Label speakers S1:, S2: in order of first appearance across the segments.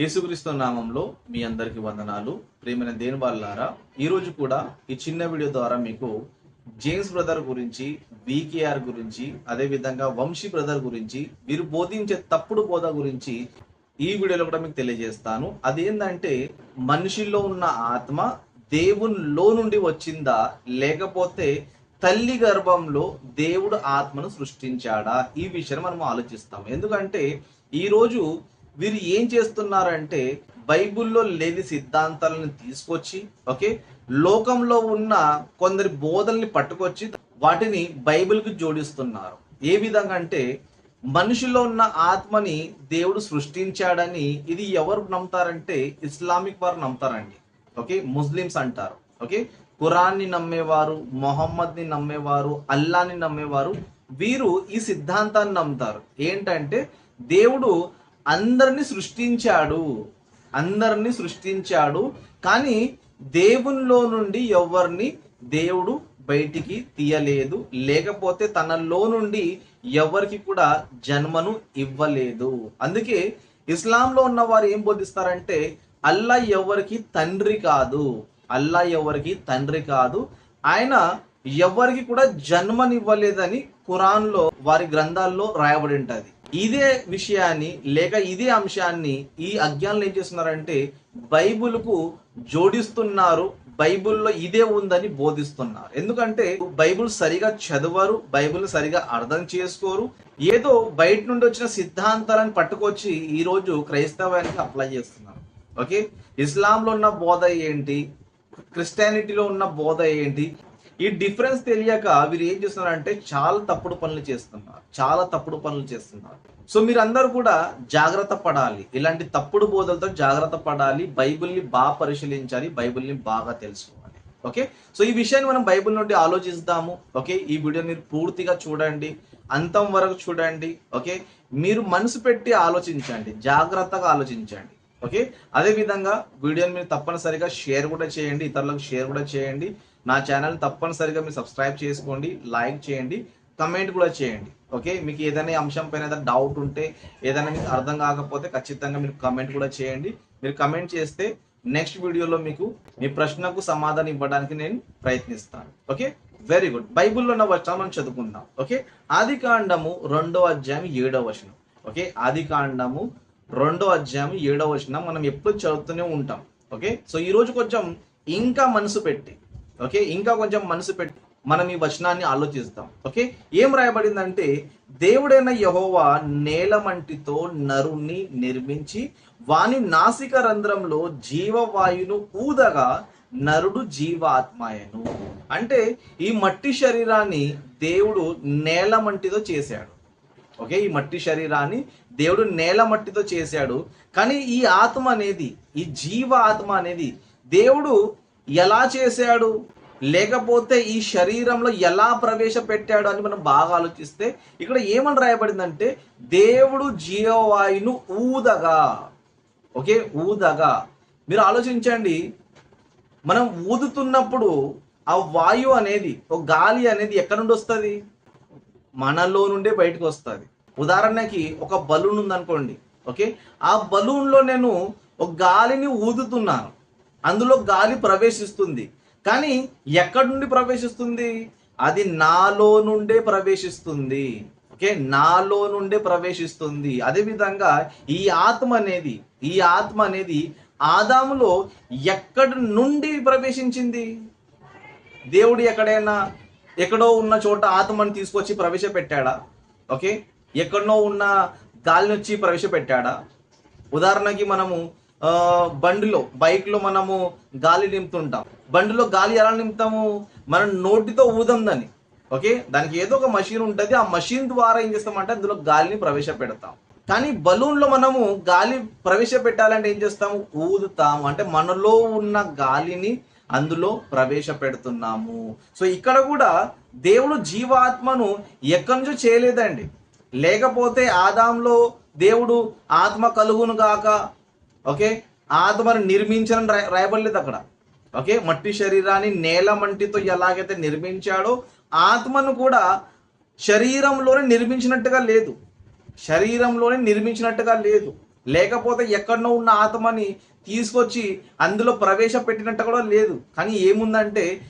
S1: యేసుక్రీస్తు నామంలో మీ అందరికి వందనాలు. ప్రేమైన దేని వాళ్ళారా ఈరోజు కూడా ఈ చిన్న వీడియో ద్వారా మీకు జేమ్స్ బ్రదర్ గురించి వికేఆర్ గురించి అదే విధంగా వంశీ బ్రదర్ గురించి వీరు బోధించే తప్పుడు బోధ గురించి ఈ వీడియోలో కూడా మీకు తెలియజేస్తాను. అదేంటంటే మనిషిలో ఉన్న ఆత్మ దేవునిలో నుండి వచ్చిందా లేకపోతే తల్లి గర్భంలో దేవుడు ఆత్మను సృష్టించాడా ఈ విషయాన్ని మనం ఆలోచిస్తాం. ఎందుకంటే ఈరోజు వీరు ఏం చేస్తున్నారంటే బైబిల్లో లేని సిద్ధాంతాలను తీసుకొచ్చి ఓకే లోకంలో ఉన్న కొందరి బోధల్ని పట్టుకొచ్చి వాటిని బైబిల్కి జోడిస్తున్నారు. ఏ విధంగా అంటే మనిషిలో ఉన్న ఆత్మని దేవుడు సృష్టించాడని ఇది ఎవరు నమ్ముతారంటే ఇస్లామిక్ వారు నమ్ముతారండి. ఓకే ముస్లిమ్స్ అంటారు. ఓకే ఖురాన్ని నమ్మేవారు మొహమ్మద్ని నమ్మేవారు అల్లాని నమ్మేవారు వీరు ఈ సిద్ధాంతాన్ని నమ్ముతారు. ఏంటంటే దేవుడు అందరిని సృష్టించాడు. అందరిని సృష్టించాడు. కానీ దేవునిలో నుండి ఎవరిని దేవుడు బయటికి తీయలేదు. లేకపోతే తనలో నుండి ఎవరికి కూడా జన్మను ఇవ్వలేదు. అందుకే ఇస్లాంలో ఉన్న వారు ఏం బోధిస్తారంటే అల్లా ఎవరికి తండ్రి కాదు. అల్లా ఎవరికి తండ్రి కాదు. ఆయన ఎవరికి కూడా జన్మనివ్వలేదని ఖురాన్లో వారి గ్రంథాల్లో రాయబడి ఉంటది. ఇదే విషయాన్ని లేక ఇదే అంశాన్ని ఈ అజ్ఞానులు ఏం చేస్తున్నారంటే బైబుల్కు జోడిస్తున్నారు బైబిల్లో ఇదే ఉందని బోధిస్తున్నారు. ఎందుకంటే బైబిల్ సరిగా చదవరు బైబిల్ సరిగా అర్థం చేసుకోరు. ఏదో బయట నుండి వచ్చిన సిద్ధాంతాలను పట్టుకొచ్చి ఈరోజు క్రైస్తవానికి అప్లై చేస్తున్నారు. ఓకే? ఇస్లాంలో ఉన్న బోధ ఏంటి? క్రిస్టియానిటీలో ఉన్న బోధ ఏంటి? ఈ డిఫరెన్స్ తెలియక వీరు ఏం చేస్తున్నారంటే చాలా తప్పుడు పనులు చేస్తున్నారు. చాలా తప్పుడు పనులు చేస్తున్నారు. సో మీరందరూ కూడా జాగ్రత్త పడాలి. ఇలాంటి తప్పుడు బోధలతో జాగ్రత్త పడాలి. బైబిల్ని బాగా పరిశీలించాలి. బైబిల్ని బాగా తెలుసుకోవాలి. ఓకే? సో ఈ విషయాన్ని మనం బైబిల్ నుండి ఆలోచిస్తాము. ఓకే? ఈ వీడియో మీరు పూర్తిగా చూడండి. అంతం వరకు చూడండి. ఓకే? మీరు మనసు పెట్టి ఆలోచించండి. జాగ్రత్తగా ఆలోచించండి. ఓకే? అదే విధంగా వీడియోని మీరు తప్పనిసరిగా షేర్ కూడా చేయండి. ఇతరులకు షేర్ కూడా చేయండి. నా ఛానల్ తప్పనిసరిగా మీరు సబ్స్క్రైబ్ చేసుకోండి. లైక్ చేయండి. కమెంట్ కూడా చేయండి ఓకే మీకు ఏదైనా అంశం పైన ఏదైనా డౌట్ ఉంటే ఏదైనా మీకు అర్థం కాకపోతే ఖచ్చితంగా మీరు కమెంట్ కూడా చేయండి. మీరు కమెంట్ చేస్తే నెక్స్ట్ వీడియోలో మీకు మీ ప్రశ్నకు సమాధానం ఇవ్వడానికి నేను ప్రయత్నిస్తాను ఓకే వెరీ గుడ్ బైబిల్లో ఉన్న వచనం మనం చదువుకుందాం ఓకే ఆది కాండము రెండో అధ్యాయం ఏడవ వచనం ఓకే ఆది కాండము రెండో అధ్యాయం ఏడవ వచనం మనం ఎప్పుడు చదువుతూనే ఉంటాం ఓకే సో ఈ రోజు కొంచెం ఇంకా మనసు పెట్టి ఓకే ఇంకా కొంచెం మనసు పెట్టి మనం ఈ వచనాన్ని ఆలోచిస్తాం. ఓకే? ఏం రాయబడిందంటే దేవుడైన యహోవా నేలమంటితో నరుణ్ణి నిర్మించి వాని నాసిక రంధ్రంలో జీవవాయును ఊదగా నరుడు జీవాత్మాయను. అంటే ఈ మట్టి శరీరాన్ని దేవుడు నేలమంటితో చేశాడు. ఓకే? ఈ మట్టి శరీరాన్ని దేవుడు నేల మట్టితో చేశాడు. కానీ ఈ ఆత్మ అనేది ఈ జీవ ఆత్మ అనేది దేవుడు ఎలా చేశాడు? లేకపోతే ఈ శరీరంలో ఎలా ప్రవేశపెట్టాడు అని మనం బాగా ఆలోచిస్తే ఇక్కడ ఏమని రాయబడిందంటే దేవుడు జీవవాయును ఊదగా. ఓకే? ఊదగా. మీరు ఆలోచించండి. మనం ఊదుతున్నప్పుడు ఆ వాయువు అనేది ఒక గాలి అనేది ఎక్కడి నుండి వస్తుంది? మనలో నుండే బయటకు వస్తుంది. ఉదాహరణకి ఒక బలూన్ ఉందనుకోండి. ఓకే? ఆ బలూన్లో నేను ఒక గాలిని ఊదుతున్నాను. అందులో గాలి ప్రవేశిస్తుంది. కానీ ఎక్కడి నుండి ప్రవేశిస్తుంది? అది నాలో నుండే ప్రవేశిస్తుంది. ఓకే? నాలో నుండే ప్రవేశిస్తుంది. అదేవిధంగా ఈ ఆత్మ అనేది ఈ ఆత్మ అనేది ఆదాములో ఎక్కడి నుండి ప్రవేశించింది? దేవుడు ఎక్కడైనా ఎక్కడో ఉన్న చోట ఆత్మని తీసుకొచ్చి ప్రవేశపెట్టాడా? ఓకే? ఎక్కడనో ఉన్న గాలిని వచ్చి ప్రవేశపెట్టాడా? ఉదాహరణకి మనము బండిలో బైక్లో మనము గాలి నింపుతుంటాం. బండిలో గాలి ఎలా నింపుతాము? మనం నోటితో ఊదందని. ఓకే? దానికి ఏదో ఒక మషిన్ ఉంటుంది. ఆ మషిన్ ద్వారా ఏం చేస్తామంటే అందులో గాలిని ప్రవేశపెడతాం. కానీ బలూన్లో మనము గాలి ప్రవేశపెట్టాలంటే ఏం చేస్తాము? ఊదుతాము. అంటే మనలో ఉన్న గాలిని అందులో ప్రవేశపెడుతున్నాము. సో ఇక్కడ కూడా దేవుడు జీవాత్మను ఎక్కడి నుంచో చేయలేదండి. లేకపోతే ఆదాంలో దేవుడు ఆత్మ కలుగును గాక. ఓకే? ఆత్మను నిర్మించని రాయ- రాయబడలేదు అక్కడ. ఓకే? మట్టి శరీరాన్ని నేల మంటితో ఎలాగైతే నిర్మించాడో ఆత్మను కూడా శరీరంలోనే నిర్మించినట్టుగా లేదు. శరీరంలోనే నిర్మించినట్టుగా లేదు. లేకపోతే ఎక్కడనో ఉన్న ఆత్మని తీసుకొచ్చి అందులో ప్రవేశపెట్టినట్టు కూడా లేదు. కానీ ఏముందంటే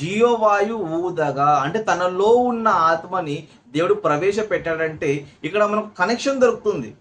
S1: జీవవాయు ఊదగా అంటే తనలో ఉన్న ఆత్మని దేవుడు ప్రవేశపెట్టాడంటే ఇక్కడ మనకు కనెక్షన్ దొరుకుతుంది.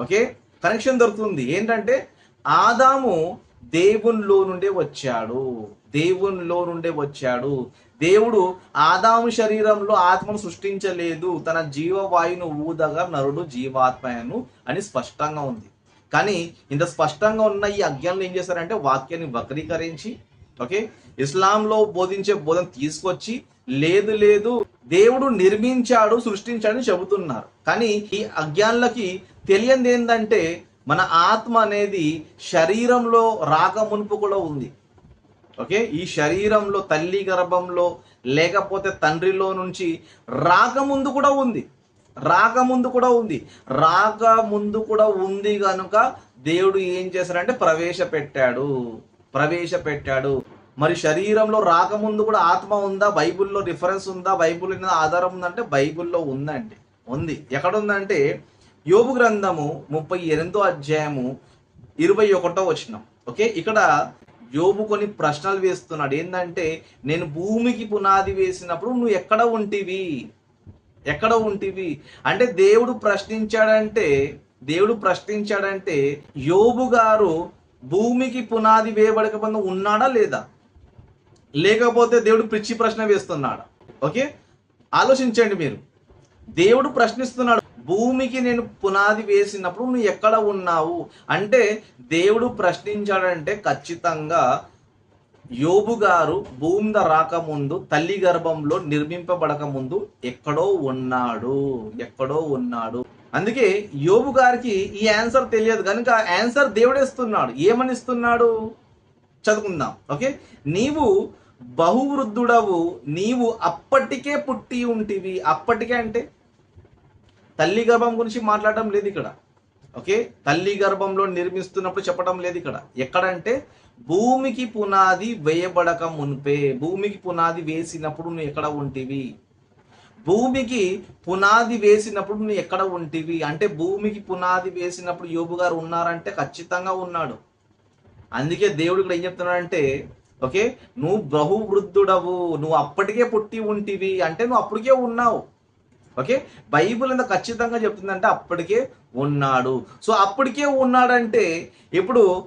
S1: ఓకే? కనెక్షన్ దొరుకుతుంది. ఏంటంటే ఆదాము దేవునిలో నుండే వచ్చాడు. దేవునిలో నుండే వచ్చాడు. దేవుడు ఆదాము శరీరంలో ఆత్మను సృష్టించలేదు. తన జీవవాయును ఊదగా నరుడు జీవాత్మయను అని స్పష్టంగా ఉంది. కానీ ఇంత స్పష్టంగా ఉన్న ఈ అజ్ఞానులు ఏం చేశారంటే వాక్యాన్ని వక్రీకరించి ఓకే? ఇస్లాంలో బోధించే బోధన తీసుకొచ్చి లేదు లేదు దేవుడు నిర్మించాడు సృష్టించాడని చెబుతున్నారు. కానీ ఈ అజ్ఞానులకి తెలియంది ఏంటంటే మన ఆత్మ అనేది శరీరంలో రాక మునుపు కూడా ఉంది. ఓకే? ఈ శరీరంలో తల్లి గర్భంలో లేకపోతే తండ్రిలో నుంచి రాకముందు కూడా ఉంది. రాకముందు కూడా ఉంది. రాక ముందు కూడా ఉంది కనుక దేవుడు ఏం చేశాడంటే ప్రవేశపెట్టాడు. ప్రవేశపెట్టాడు. మరి శరీరంలో రాకముందు కూడా ఆత్మ ఉందా? బైబిల్లో రిఫరెన్స్ ఉందా? బైబిల్ మీద ఆధారం ఉందంటే బైబిల్లో ఉందండి. ఉంది. ఎక్కడ ఉందంటే యోబు గ్రంథము ముప్పై ఎనిమిదో అధ్యాయము ఇరవై ఒకటో వచనం. ఓకే? ఇక్కడ యోబు కొన్ని ప్రశ్నలు వేస్తున్నాడు. ఏంటంటే నేను భూమికి పునాది వేసినప్పుడు నువ్వు ఎక్కడ ఉంటివి? ఎక్కడ ఉంటివి? అంటే దేవుడు ప్రశ్నించాడంటే దేవుడు ప్రశ్నించాడంటే యోబు గారు భూమికి పునాది వేయబడక ముందు ఉన్నాడా లేదా? లేకపోతే దేవుడు పిచ్చి ప్రశ్న వేస్తున్నాడా? ఓకే? ఆలోచించండి మీరు. దేవుడు ప్రశ్నిస్తున్నాడు. భూమికి నేను పునాది వేసినప్పుడు నువ్వు ఎక్కడ ఉన్నావు? అంటే దేవుడు ప్రశ్నించాడంటే ఖచ్చితంగా యోబు గారు భూమి మీద రాకముందు తల్లి గర్భంలో నిర్మింపబడక ముందు ఎక్కడో ఉన్నాడు ఎక్కడో ఉన్నాడు. అందుకే యోబు గారికి ఈ ఆన్సర్ తెలియదు. కనుక ఆన్సర్ దేవుడేస్తున్నాడు. ఏమనిస్తున్నాడు? ఏమని ఇస్తున్నాడు చదువుకుందాం. ఓకే? నీవు బహువృద్ధుడవు నీవు అప్పటికే పుట్టి ఉంటివి. అప్పటికే అంటే? తల్లి గర్భం గురించి మాట్లాడడం లేదు ఇక్కడ. ఓకే? తల్లి గర్భంలో నిర్మిస్తున్నప్పుడు చెప్పడం లేదు ఇక్కడ. ఎక్కడంటే భూమికి పునాది వేయబడక మునిపే భూమికి పునాది వేసినప్పుడు నువ్వు ఎక్కడ ఉంటివి? భూమికి పునాది వేసినప్పుడు నువ్వు ఎక్కడ ఉంటివి? అంటే భూమికి పునాది వేసినప్పుడు యోబు గారు ఉన్నారంటే ఖచ్చితంగా ఉన్నాడు. అందుకే దేవుడు ఇక్కడ ఏం చెప్తున్నాడంటే ఓకే? నువ్వు బహువృద్ధుడవు నువ్వు అప్పటికే పుట్టి ఉంటివి అంటే నువ్వు అప్పటికే ఉన్నావు. ఓకే? బైబుల్ ఎంత ఖచ్చితంగా చెప్తుందంటే అప్పటికే ఉన్నాడు. సో అప్పటికే ఉన్నాడంటే ఇప్పుడు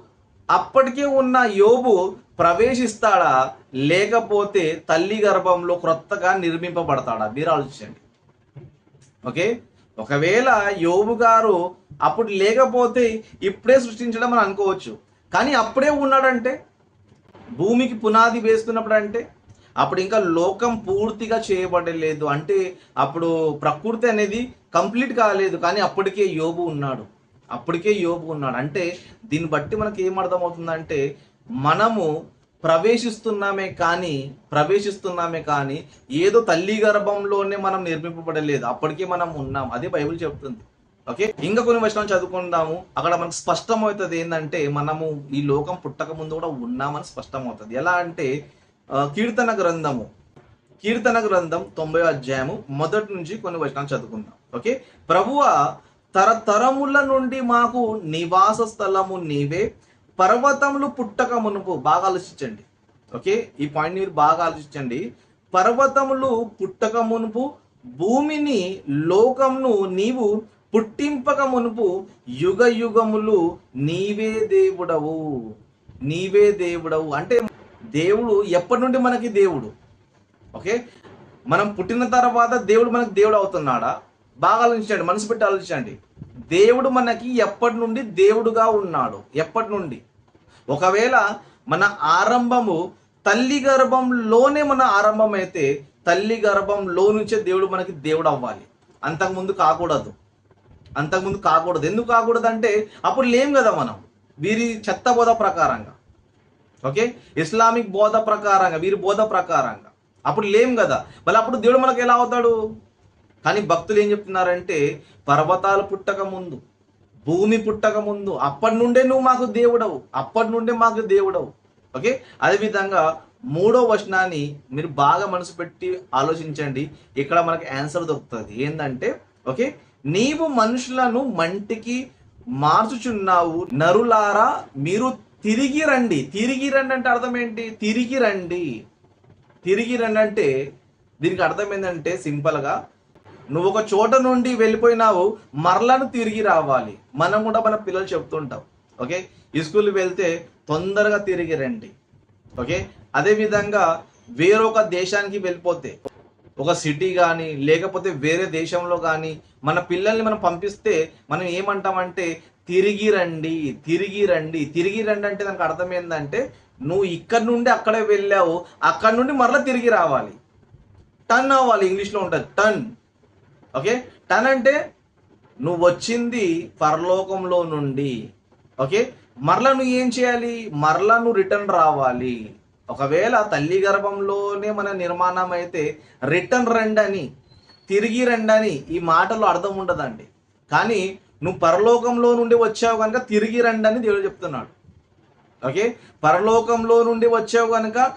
S1: అప్పటికే ఉన్న యోబు ప్రవేశిస్తాడా? లేకపోతే తల్లి గర్భంలో క్రొత్తగా నిర్మింపబడతాడా? మీరు ఆలోచించండి. ఓకే? ఒకవేళ యోబు గారు అప్పుడు లేకపోతే ఇప్పుడే సృష్టించడం అని అనుకోవచ్చు. కానీ అప్పుడే ఉన్నాడంటే? భూమికి పునాది వేస్తున్నప్పుడు అంటే అప్పుడు ఇంకా లోకం పూర్తిగా చేయబడలేదు. అంటే అప్పుడు ప్రకృతి అనేది కంప్లీట్ కాలేదు. కానీ అప్పటికే యోబు ఉన్నాడు. అప్పటికే యోబు ఉన్నాడు. అంటే దీన్ని బట్టి మనకి ఏం అర్థమవుతుందంటే మనము ప్రవేశిస్తున్నామే కానీ ప్రవేశిస్తున్నామే కానీ ఏదో తల్లి గర్భంలోనే మనం నిర్మింపబడలేదు. అప్పటికే మనం ఉన్నాం. అదే బైబిల్ చెప్తుంది. ఓకే? ఇంకా కొన్ని వచనాలు చదువుకుందాము. అక్కడ మనకు స్పష్టమవుతుంది ఏంటంటే మనము ఈ లోకం పుట్టక ముందు కూడా ఉన్నామని స్పష్టమవుతుంది. ఎలా అంటే కీర్తన గ్రంథము. కీర్తన గ్రంథం తొంభై అధ్యాయము మొదటి నుంచి కొన్ని వచనాలు చదువుకుందాం. ఓకే? ప్రభువ తరతరముల నుండి మాకు నివాస స్థలము నీవే. పర్వతములు పుట్టక మునుపు బాగా ఆలోచించండి. ఓకే? ఈ పాయింట్ మీరు బాగా ఆలోచించండి. పర్వతములు పుట్టక మునుపు భూమిని లోకమును నీవు పుట్టింపక మునుపు యుగ యుగములు నీవే దేవుడవు. నీవే దేవుడవు. అంటే దేవుడు ఎప్పటి నుండి మనకి దేవుడు? ఓకే? మనం పుట్టిన తర్వాత దేవుడు మనకి దేవుడు అవుతున్నాడా? బాగా ఆలోచించండి మనసు పెట్టి ఆలోచించండి. దేవుడు మనకి ఎప్పటి నుండి దేవుడుగా ఉన్నాడు? ఎప్పటి నుండి? ఒకవేళ మన ఆరంభము తల్లి గర్భంలోనే మన ఆరంభం అయితే తల్లి గర్భంలో నుంచే దేవుడు మనకి దేవుడు అవ్వాలి. అంతకుముందు కాకూడదు. అంతకుముందు కాకూడదు. ఎందుకు కాకూడదు అంటే అప్పుడు లేం కదా మనం? వీరి చెత్త బోధ ప్రకారంగా. ఓకే? ఇస్లామిక్ బోధ ప్రకారంగా వీరి బోధ ప్రకారంగా. అప్పుడు లేం కదా? మళ్ళీ అప్పుడు దేవుడు మనకు ఎలా అవుతాడు? కానీ భక్తులు ఏం చెప్తున్నారంటే పర్వతాలు పుట్టక ముందు భూమి పుట్టక ముందు అప్పటి నుండే నువ్వు మాకు దేవుడవు అప్పటి నుండే మాకు దేవుడవు. ఓకే? అదేవిధంగా మూడో వచనాన్ని మీరు బాగా మనసు పెట్టి ఆలోచించండి. ఇక్కడ మనకి ఆన్సర్ దొరుకుతుంది. ఏంటంటే ఓకే? నీవు మనుషులను మంటికి మార్చుచున్నావు నరులారా మీరు తిరిగి రండి. తిరిగి రండి అంటే అర్థం ఏంటి? తిరిగి రండి. తిరిగి రండి అంటే దీనికి అర్థం ఏంటంటే సింపుల్గా నువ్వు ఒక చోట నుండి వెళ్ళిపోయినావు మరలను తిరిగి రావాలి. మనం కూడా మన పిల్లలు చెప్తుంటాం. ఓకే? స్కూల్ వెళ్తే తొందరగా తిరిగి రండి. ఓకే? అదే విధంగా వేరొక దేశానికి వెళ్ళిపోతే ఒక సిటీ కానీ లేకపోతే వేరే దేశంలో కానీ మన పిల్లల్ని మనం పంపిస్తే మనం ఏమంటామంటే తిరిగి రండి తిరిగి రండి. తిరిగి రండి అంటే దానికి అర్థం ఏంటంటే నువ్వు ఇక్కడ నుండి అక్కడే వెళ్ళావు అక్కడ నుండి మరలా తిరిగి రావాలి. టన్ అవ్వాలి ఇంగ్లీష్లో ఉంటుంది టన్. ఓకే? టన్ అంటే నువ్వు వచ్చింది పరలోకంలో నుండి. ఓకే? మరలా నువ్వు ఏం చేయాలి? మరలా నువ్వు రిటర్న్ రావాలి. ఒకవేళ తల్లి గర్భంలోనే మన నిర్మాణం అయితే రిటర్న్ రండి అని తిరిగి రండి అని ఈ మాటలో అర్థం ఉండదండి. కానీ నువ్వు పరలోకంలో నుండి వచ్చావు కనుక తిరిగి రండి అని దేవుడు చెప్తున్నాడు. ఓకే? పరలోకంలో నుండి వచ్చావు కనుక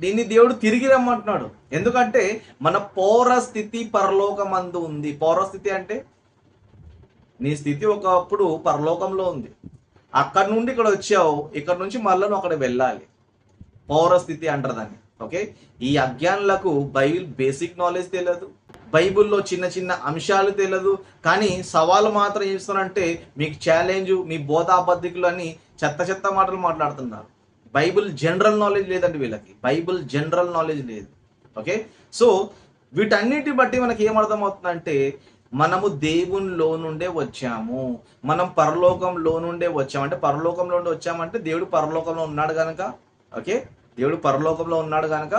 S1: దీన్ని దేవుడు తిరిగి రమ్మంటున్నాడు. ఎందుకంటే మన పౌర స్థితి పరలోకమందు ఉంది. పౌరస్థితి అంటే? నీ స్థితి ఒకప్పుడు పరలోకంలో ఉంది. అక్కడ నుండి ఇక్కడ వచ్చావు ఇక్కడ నుంచి మళ్ళీ నువ్వు అక్కడ వెళ్ళాలి. పౌరస్థితి అంటారు దాన్ని. ఓకే? ఈ అజ్ఞానులకు బైబిల్ బేసిక్ నాలెడ్జ్ తెలియదు. బైబిల్లో చిన్న చిన్న అంశాలు తెలియదు కానీ సవాలు మాత్రం చేస్తున్నారంటే మీకు ఛాలెంజ్ మీ బోధాబద్ధికులు అని చెత్త చెత్త మాటలు మాట్లాడుతున్నారు. బైబిల్ జనరల్ నాలెడ్జ్ లేదండి వీళ్ళకి. బైబిల్ జనరల్ నాలెడ్జ్ లేదు. ఓకే? సో వీటన్నిటి బట్టి మనకి ఏమర్థం అవుతుందంటే మనము దేవునిలో నుండే వచ్చాము. మనం పరలోకంలో నుండే వచ్చాము. అంటే పరలోకంలో నుండి వచ్చామంటే దేవుడు పరలోకంలో ఉన్నాడు కనుక ఓకే? దేవుడు పరలోకంలో ఉన్నాడు కనుక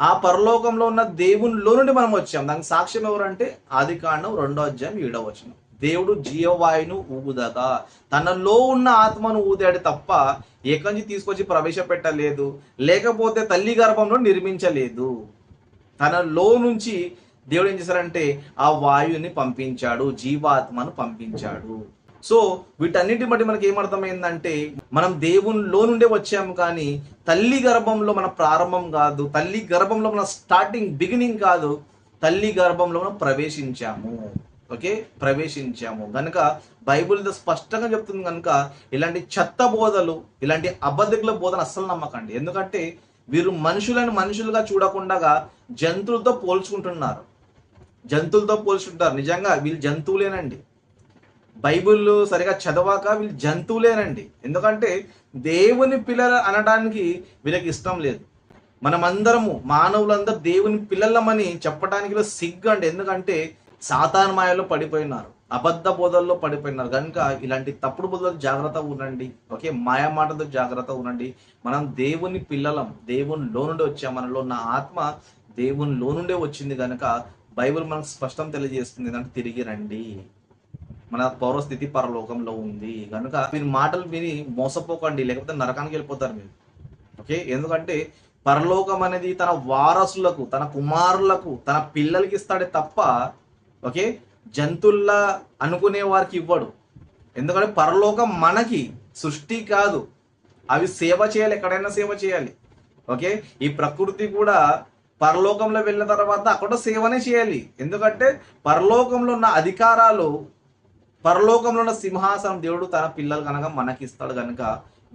S1: ఆ పరలోకంలో ఉన్న దేవునిలో నుండి మనం వచ్చాం. దానికి సాక్ష్యం ఎవరంటే ఆది కాండం రెండో అధ్యాయం ఏడవ వచనం. దేవుడు జీవవాయును ఊదగా తనలో ఉన్న ఆత్మను ఊదాడు తప్ప ఏకంచి తీసుకొచ్చి ప్రవేశపెట్టలేదు. లేకపోతే తల్లి గర్భంలో నిర్మించలేదు. తనలో నుంచి దేవుడు ఏం చేశారంటే ఆ వాయువుని పంపించాడు జీవాత్మను పంపించాడు. సో వీటన్నిటి బట్టి మనకి ఏమర్థమైందంటే మనం దేవునిలో నుండే వచ్చాము కానీ తల్లి గర్భంలో మన ప్రారంభం కాదు తల్లి గర్భంలో మన స్టార్టింగ్ బిగినింగ్ కాదు తల్లి గర్భంలో మనం ప్రవేశించాము. ఓకే? ప్రవేశించాము. కనుక బైబుల్ స్పష్టంగా చెప్తుంది కనుక ఇలాంటి చెత్త బోధలు ఇలాంటి అబద్ధికుల బోధన అస్సలు నమ్మకండి. ఎందుకంటే వీరు మనుషులను మనుషులుగా చూడకుండా జంతువులతో పోల్చుకుంటున్నారు. జంతువులతో పోల్చుకుంటారు. నిజంగా వీళ్ళు జంతువులేనండి. బైబిల్ సరిగా చదవాక వీళ్ళు జంతువులేనండి. ఎందుకంటే దేవుని పిల్లలు అనడానికి వీళ్ళకి ఇష్టం లేదు. మనమందరము మానవులందరూ దేవుని పిల్లలమని చెప్పడానికి వీళ్ళు సిగ్గు అండి ఎందుకంటే సాతాన్ మాయలో పడిపోయినారు. అబద్ధ బోధల్లో పడిపోయినారు. కనుక ఇలాంటి తప్పుడు బోధలు జాగ్రత్త ఉండండి. ఓకే మాయ మాటతో జాగ్రత్త ఉండండి. మనం దేవుని పిల్లలం దేవునిలో నుండి వచ్చాం మనలో. ఉన్న ఆత్మ దేవునిలో నుండే వచ్చింది కనుక బైబిల్ మనకు స్పష్టం తెలియజేస్తుంది. ఏంటంటే తిరిగి రండి. మన పౌరస్థితి పరలోకంలో ఉంది. కనుక మీరు మాటలు విని మోసపోకండి లేకపోతే నరకానికి వెళ్ళిపోతారు మీరు. ఓకే? ఎందుకంటే పరలోకం అనేది తన వారసులకు తన కుమారులకు తన పిల్లలకి ఇస్తాడే తప్ప ఓకే? జంతువుల్లా అనుకునే వారికి ఇవ్వడు. ఎందుకంటే పరలోకం మనకి సృష్టి కాదు. అవి సేవ చేయాలి ఎక్కడైనా సేవ చేయాలి. ఓకే? ఈ ప్రకృతి కూడా పరలోకంలో వెళ్ళిన తర్వాత అక్కడ సేవనే చేయాలి. ఎందుకంటే పరలోకంలో ఉన్న అధికారాలు పరలోకంలో ఉన్న సింహాసనం దేవుడు తన పిల్లలు కనుక మనకి ఇస్తాడు కనుక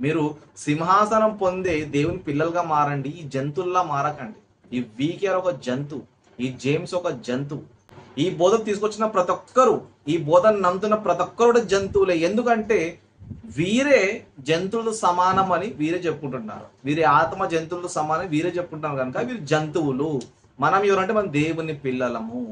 S1: మీరు సింహాసనం పొందే దేవుని పిల్లలుగా మారండి ఈ జంతువుల్లా మారకండి. ఈ వీకేర్ ఒక జంతు ఈ జేమ్స్ ఒక జంతు ఈ బోధ తీసుకొచ్చిన ప్రతి ఒక్కరు ఈ బోధను నమ్ముతున్న ప్రతి ఒక్కరు జంతువులే. ఎందుకంటే వీరే జంతువులు సమానం అని వీరే చెప్పుకుంటున్నారు. వీరే ఆత్మ జంతువులు సమానం వీరే చెప్పుకుంటున్నారు కనుక వీరు జంతువులు. మనం ఎవరంటే మనం దేవుని పిల్లలము.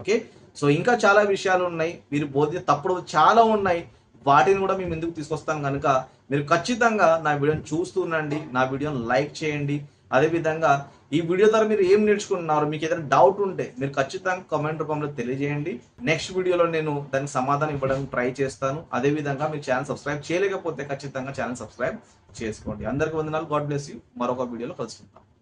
S1: ఓకే? సో ఇంకా చాలా విషయాలు ఉన్నాయి మీరు బోధి తప్పుడు చాలా ఉన్నాయి. వాటిని కూడా మేము ఎందుకు తీసుకొస్తాం కనుక మీరు ఖచ్చితంగా నా వీడియోని చూస్తుండండి నా వీడియోని లైక్ చేయండి. అదేవిధంగా ఈ వీడియో ద్వారా మీరు ఏం నేర్చుకుంటున్నారు మీకు ఏదైనా డౌట్ ఉంటే మీరు ఖచ్చితంగా కామెంట్ రూపంలో తెలియజేయండి. నెక్స్ట్ వీడియోలో నేను దానికి సమాధానం ఇవ్వడానికి ట్రై చేస్తాను. అదేవిధంగా మీరు ఛానల్ సబ్స్క్రైబ్ చేయలేకపోతే ఖచ్చితంగా ఛానల్ సబ్స్క్రైబ్ చేసుకోండి. అందరికీ వందనాలు. God bless you. మరొక వీడియోలో కలుసుకుంటాం